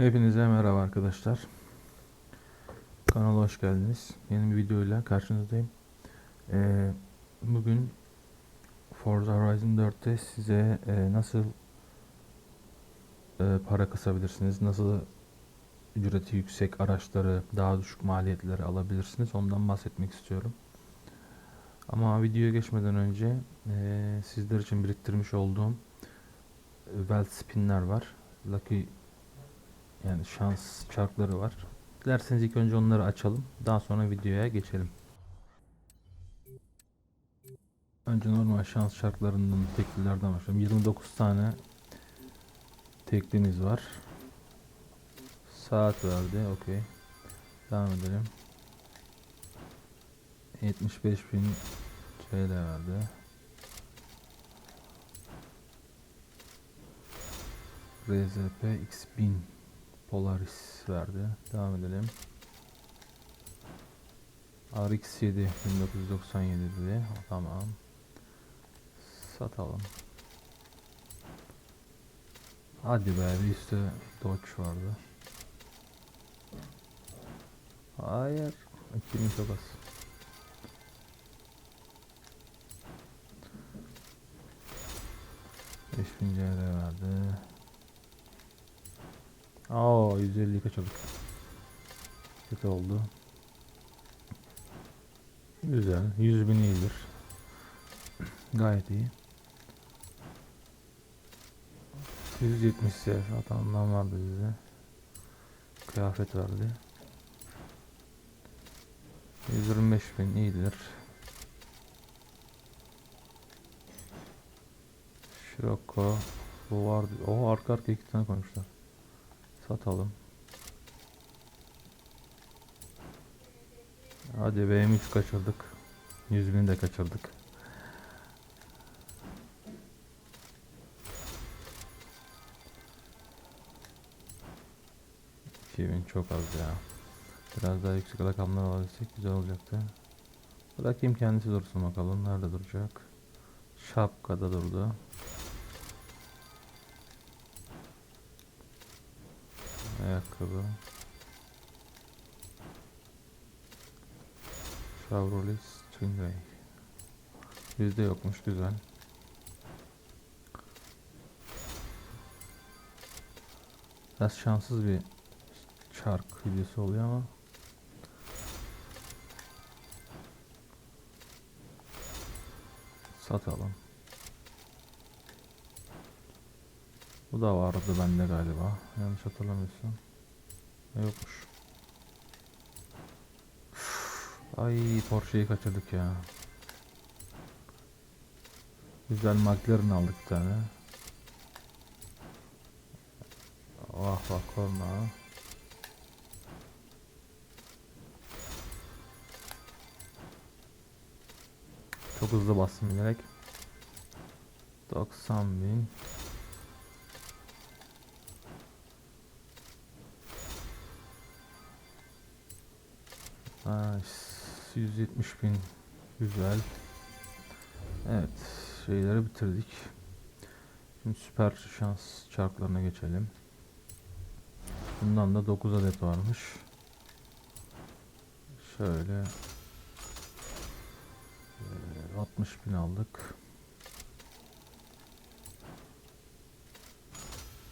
Hepinize merhaba arkadaşlar. Kanala hoş geldiniz. Yeni bir videoyla karşınızdayım. Ee, bugün Forza Horizon 4'te size e, nasıl e, para kasabilirsiniz, nasıl ücreti yüksek araçları daha düşük maliyetleri alabilirsiniz ondan bahsetmek istiyorum. Ama videoya geçmeden önce e, sizler için biriktirmiş olduğum Welt Spin'ler var. Lucky yani şans çarkları var. Dilerseniz ilk önce onları açalım. Daha sonra videoya geçelim. Önce normal şans çarklarından teklilerden başlayalım. 29 tane teklimiz var. Saat verdi. Okey. Devam edelim. 75 bin TL verdi. RZP X1000 Polaris verdi. Devam edelim. RX7 1997 dedi. Tamam. Satalım. Hadi be bir üstte Dodge vardı. Hayır. 2000 çok az. Beş bin verdi. Aa 150 kaçırdık. Kötü oldu. Güzel. 100 bin iyidir. Gayet iyi. 170 ise hatamdan vardı bize. Kıyafet verdi. 125 bin iyidir. Scirocco bu vardı. O arka arka iki tane koymuşlar. Satalım. Hadi BM3 kaçırdık. 100 bin de kaçırdık. bin çok az ya. Biraz daha yüksek rakamlar alabilsek güzel olacaktı. Bırakayım kendisi dursun bakalım. Nerede duracak? Şapkada durdu. Ayakkabı. Chevrolet Stingray. Bizde yokmuş güzel. Biraz şanssız bir çark videosu oluyor ama satalım. Bu da vardı bende galiba. Yanlış hatırlamıyorsam. Yokmuş. Ay Porsche'yi kaçırdık ya. Güzel McLaren aldık bir tane. Vah vah korna. Çok hızlı bastım bilerek. 90 bin. Ha, 170 bin güzel. Evet şeyleri bitirdik. Şimdi süper şans çarklarına geçelim. Bundan da 9 adet varmış. Şöyle e, 60 bin aldık.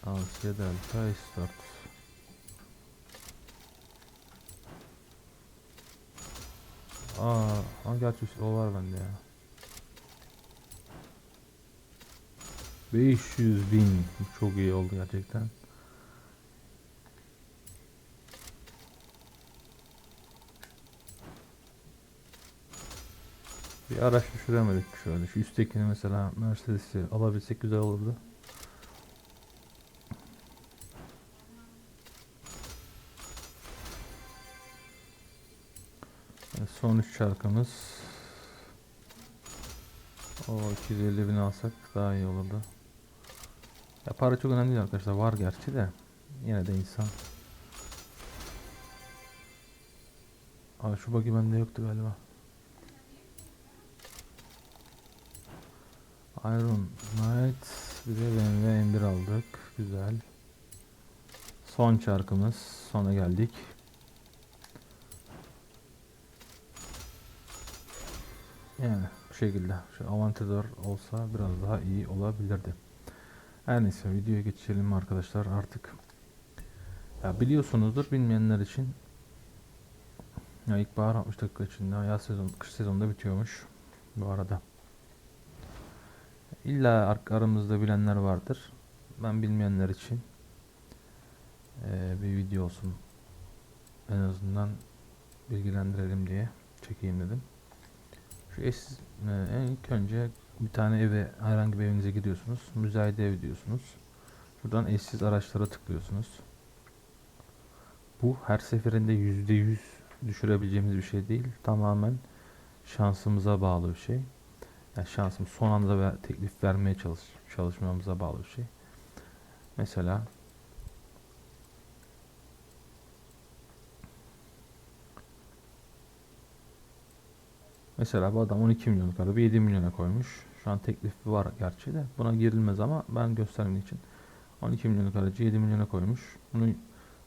Asya Delta S4 Aa, gerçi o var bende ya. 500 bin çok iyi oldu gerçekten. Bir araç düşüremedik şöyle. Şu üsttekini mesela Mercedes'i alabilsek güzel olurdu. Son 3 şarkımız. O 250 bin alsak daha iyi olurdu. Ya para çok önemli değil arkadaşlar. Var gerçi de. Yine de insan. Abi şu buggy bende yoktu galiba. Iron Knight bir de BMW M1 aldık. Güzel. Son çarkımız. Sona geldik. Yani bu şekilde. Şu Avantador olsa biraz daha iyi olabilirdi. Her neyse videoya geçelim arkadaşlar artık. Ya biliyorsunuzdur bilmeyenler için. Ya ilkbahar 60 dakika içinde yaz sezon, kış sezonunda bitiyormuş. Bu arada. İlla ar- aramızda bilenler vardır. Ben bilmeyenler için eee, bir video olsun. En azından bilgilendirelim diye çekeyim dedim. E, en ilk önce bir tane eve herhangi bir evinize gidiyorsunuz. Müzayede ev diyorsunuz. Buradan eşsiz araçlara tıklıyorsunuz. Bu her seferinde yüzde yüz düşürebileceğimiz bir şey değil. Tamamen şansımıza bağlı bir şey. Yani şansım son anda ver, teklif vermeye çalış, çalışmamıza bağlı bir şey. Mesela Mesela bu adam 12 milyonluk araba 7 milyona koymuş. Şu an teklifi var gerçi de. Buna girilmez ama ben göstermek için 12 milyonluk aracı 7 milyona koymuş. Bunu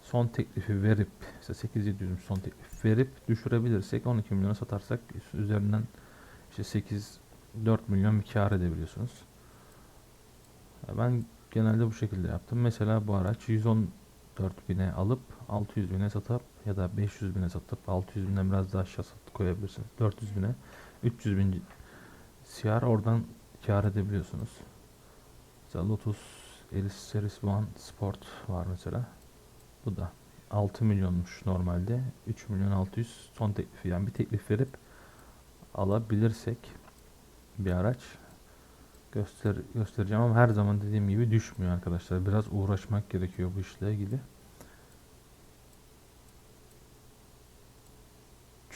son teklifi verip işte 8700 son teklif verip düşürebilirsek 12 milyona satarsak üzerinden işte 8 4 milyon bir kar edebiliyorsunuz. Ben genelde bu şekilde yaptım. Mesela bu araç 114 bine alıp 600 bine satıp ya da 500 bine satıp 600 binden biraz daha aşağı satıp koyabilirsiniz. 400 bine 300 bin CR oradan kar edebiliyorsunuz. Mesela Lotus Elis Series One Sport var mesela. Bu da 6 milyonmuş normalde. 3 milyon 600 son teklifi yani bir teklif verip alabilirsek bir araç göster göstereceğim ama her zaman dediğim gibi düşmüyor arkadaşlar. Biraz uğraşmak gerekiyor bu işle ilgili.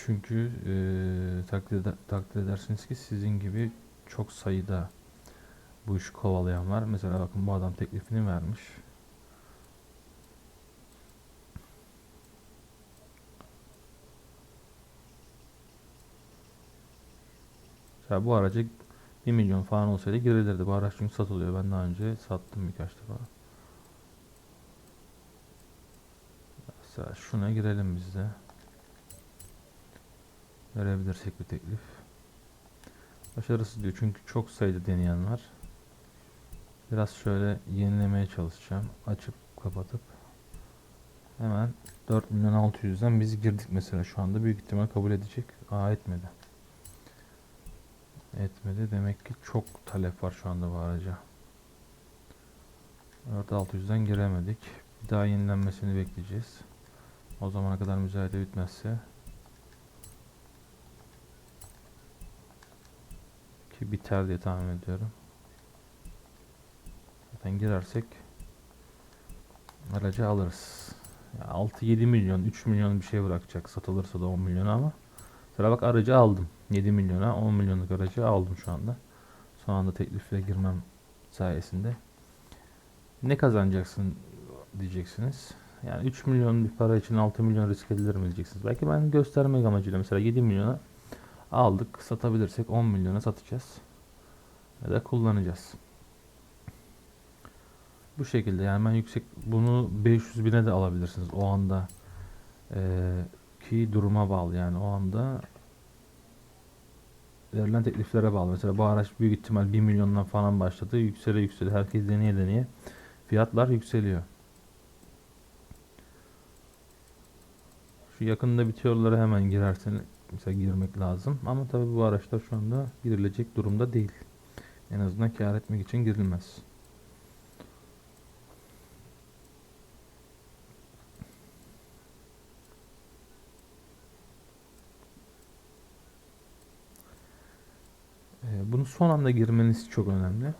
Çünkü eee takdir, takdir edersiniz ki sizin gibi çok sayıda bu işi kovalayan var. Mesela bakın bu adam teklifini vermiş. Mesela bu araca 1 milyon falan olsaydı girilirdi. Bu araç çünkü satılıyor. Ben daha önce sattım birkaç defa. Mesela şuna girelim biz de. Verebilirsek bir teklif. Başarısız diyor çünkü çok sayıda deneyen var. Biraz şöyle yenilemeye çalışacağım. Açıp kapatıp. Hemen 4 milyon 600'den biz girdik mesela şu anda büyük ihtimal kabul edecek. Aa etmedi. Etmedi. Demek ki çok talep var şu anda bu araca. 4600'den giremedik. Bir daha yenilenmesini bekleyeceğiz. O zamana kadar müzayede bitmezse ki biter diye tahmin ediyorum. Zaten girersek aracı alırız. Ya 6-7 milyon, 3 milyon bir şey bırakacak satılırsa da 10 milyona ama Sıra bak aracı aldım. 7 milyona 10 milyonluk aracı aldım şu anda. Son anda teklifle girmem sayesinde. Ne kazanacaksın diyeceksiniz. Yani 3 milyon bir para için 6 milyon risk edilir mi diyeceksiniz. Belki ben göstermek amacıyla mesela 7 milyona aldık satabilirsek 10 milyona satacağız. Ya da kullanacağız. Bu şekilde yani ben yüksek bunu 500 bine de alabilirsiniz o anda. Ee, ki duruma bağlı yani o anda verilen tekliflere bağlı. Mesela bu araç büyük ihtimal 1 milyondan falan başladı. Yüksele yüksele herkes deneye deneye fiyatlar yükseliyor. Şu yakında bitiyorlara hemen girersen mesela girmek lazım. Ama tabii bu araçlar şu anda girilecek durumda değil. En azından kar etmek için girilmez. Ee, Bunu son anda girmeniz çok önemli.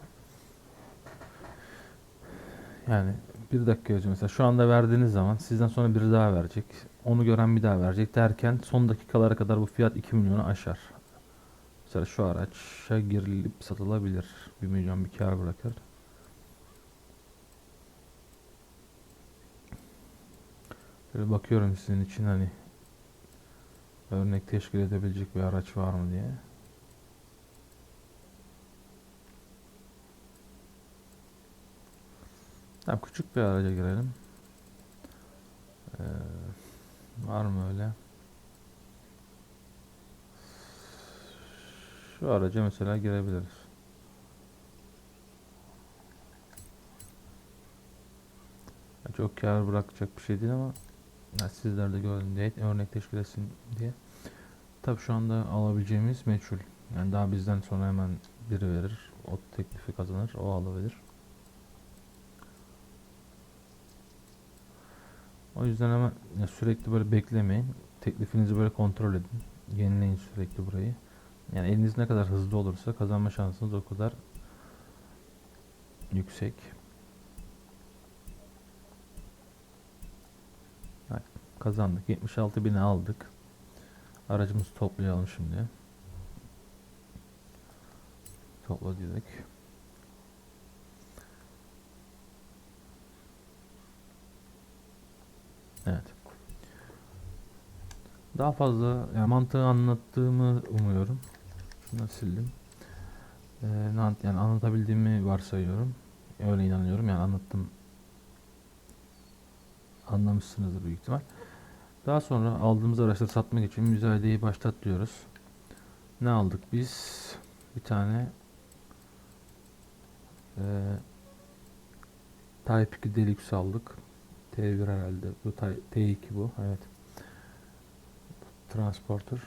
Yani bir dakika yazıyor mesela şu anda verdiğiniz zaman sizden sonra biri daha verecek. Onu gören bir daha verecek derken son dakikalara kadar bu fiyat 2 milyonu aşar. Mesela şu araça girilip satılabilir. 1 milyon bir kar bırakır. Şöyle bakıyorum sizin için hani örnek teşkil edebilecek bir araç var mı diye. Tamam küçük bir araca girelim. Ee, var mı öyle? Şu araca mesela girebiliriz. Çok kar bırakacak bir şey değil ama ya sizler de görün diye örnek teşkil etsin diye. Tabi şu anda alabileceğimiz meçhul. Yani daha bizden sonra hemen biri verir. O teklifi kazanır. O alabilir. O yüzden ya sürekli böyle beklemeyin. Teklifinizi böyle kontrol edin. Yenileyin sürekli burayı. Yani eliniz ne kadar hızlı olursa kazanma şansınız o kadar yüksek. Evet, kazandık. 76 bini aldık. Aracımızı toplayalım şimdi. Topla dedik. Evet. Daha fazla yani mantığı anlattığımı umuyorum. Şunu sildim. Ee, yani anlatabildiğimi varsayıyorum. Öyle inanıyorum yani anlattım. Anlamışsınızdır büyük ihtimal. Daha sonra aldığımız araçları satmak için müzayedeyi başlat diyoruz. Ne aldık biz? Bir tane eee Type 2 Deluxe aldık. T1 herhalde. Bu Ty- T2 bu. Evet. Transporter.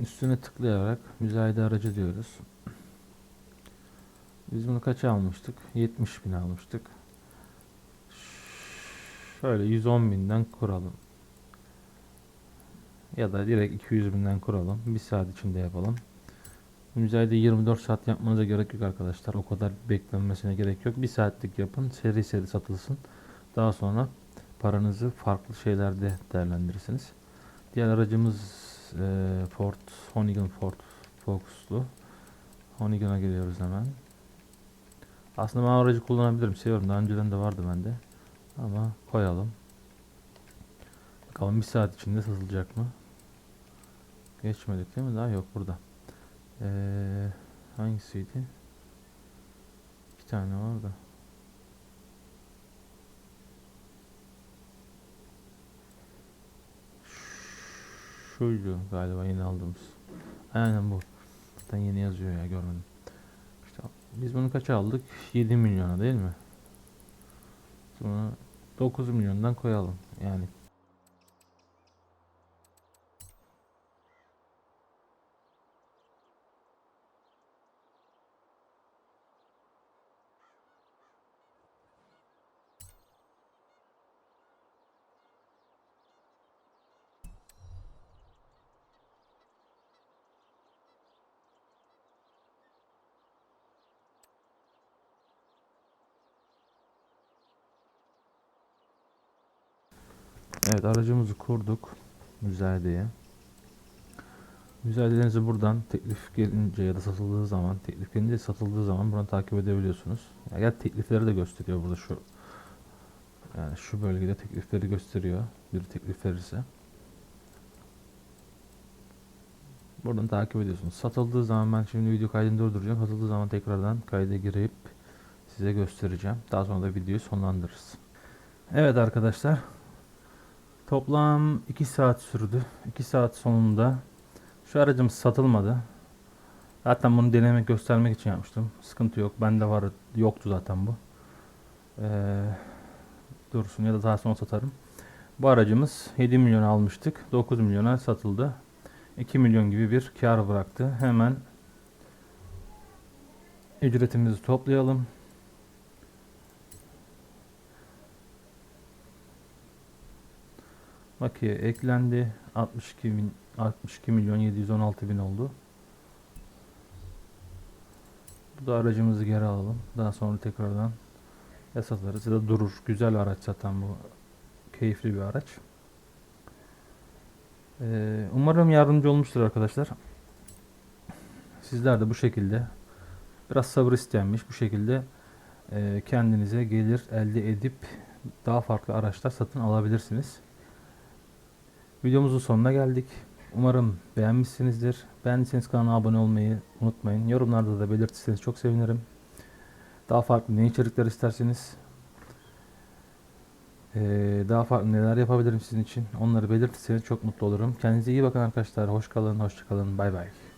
Üstüne tıklayarak müzayede aracı diyoruz. Biz bunu kaça almıştık? 70 bin almıştık. Şöyle 110 binden kuralım. Ya da direkt 200 binden kuralım. Bir saat içinde yapalım. Müzayede 24 saat yapmanıza gerek yok arkadaşlar. O kadar beklenmesine gerek yok. Bir saatlik yapın. Seri seri satılsın. Daha sonra paranızı farklı şeylerde değerlendirirsiniz. Diğer aracımız eee Ford, Honeygan Ford Focus'lu. Honeygan'a geliyoruz hemen. Aslında ben aracı kullanabilirim. Seviyorum. Daha önceden de vardı bende. Ama koyalım. Bakalım bir saat içinde satılacak mı? Geçmedik değil mi? Daha yok burada. Ee, hangisiydi? İki tane var da. Şuydu galiba yeni aldığımız. Aynen bu. Zaten yeni yazıyor ya görmedim. İşte biz bunu kaça aldık? 7 milyona değil mi? Sonra 9 milyondan koyalım. Yani Evet aracımızı kurduk müzayedeye. Müzayedelerinizi buradan teklif gelince ya da satıldığı zaman, teklif gelince satıldığı zaman buradan takip edebiliyorsunuz. Ya gel teklifleri de gösteriyor burada şu. Yani şu bölgede teklifleri gösteriyor. Bir teklif verirse. Buradan takip ediyorsunuz. Satıldığı zaman ben şimdi video kaydını durduracağım. Satıldığı zaman tekrardan kayda girip size göstereceğim. Daha sonra da videoyu sonlandırırız. Evet arkadaşlar. Toplam 2 saat sürdü. 2 saat sonunda şu aracımız satılmadı. Zaten bunu denemek göstermek için yapmıştım. Sıkıntı yok. Bende var yoktu zaten bu. Ee, dursun ya da daha sonra satarım. Bu aracımız 7 milyon almıştık. 9 milyona satıldı. 2 milyon gibi bir kar bıraktı. Hemen ücretimizi toplayalım. Bakiye eklendi. 62 bin, 62 milyon 716 bin oldu. Bu da aracımızı geri alalım. Daha sonra tekrardan ya satarız ya da durur. Güzel araç zaten bu. Keyifli bir araç. Ee, umarım yardımcı olmuştur arkadaşlar. Sizler de bu şekilde biraz sabır isteyenmiş bu şekilde e, kendinize gelir elde edip daha farklı araçlar satın alabilirsiniz. Videomuzun sonuna geldik. Umarım beğenmişsinizdir. Beğendiyseniz kanala abone olmayı unutmayın. Yorumlarda da belirtirseniz çok sevinirim. Daha farklı ne içerikler isterseniz daha farklı neler yapabilirim sizin için onları belirtirseniz çok mutlu olurum. Kendinize iyi bakın arkadaşlar. Hoş kalın, hoşça kalın. Bay bay.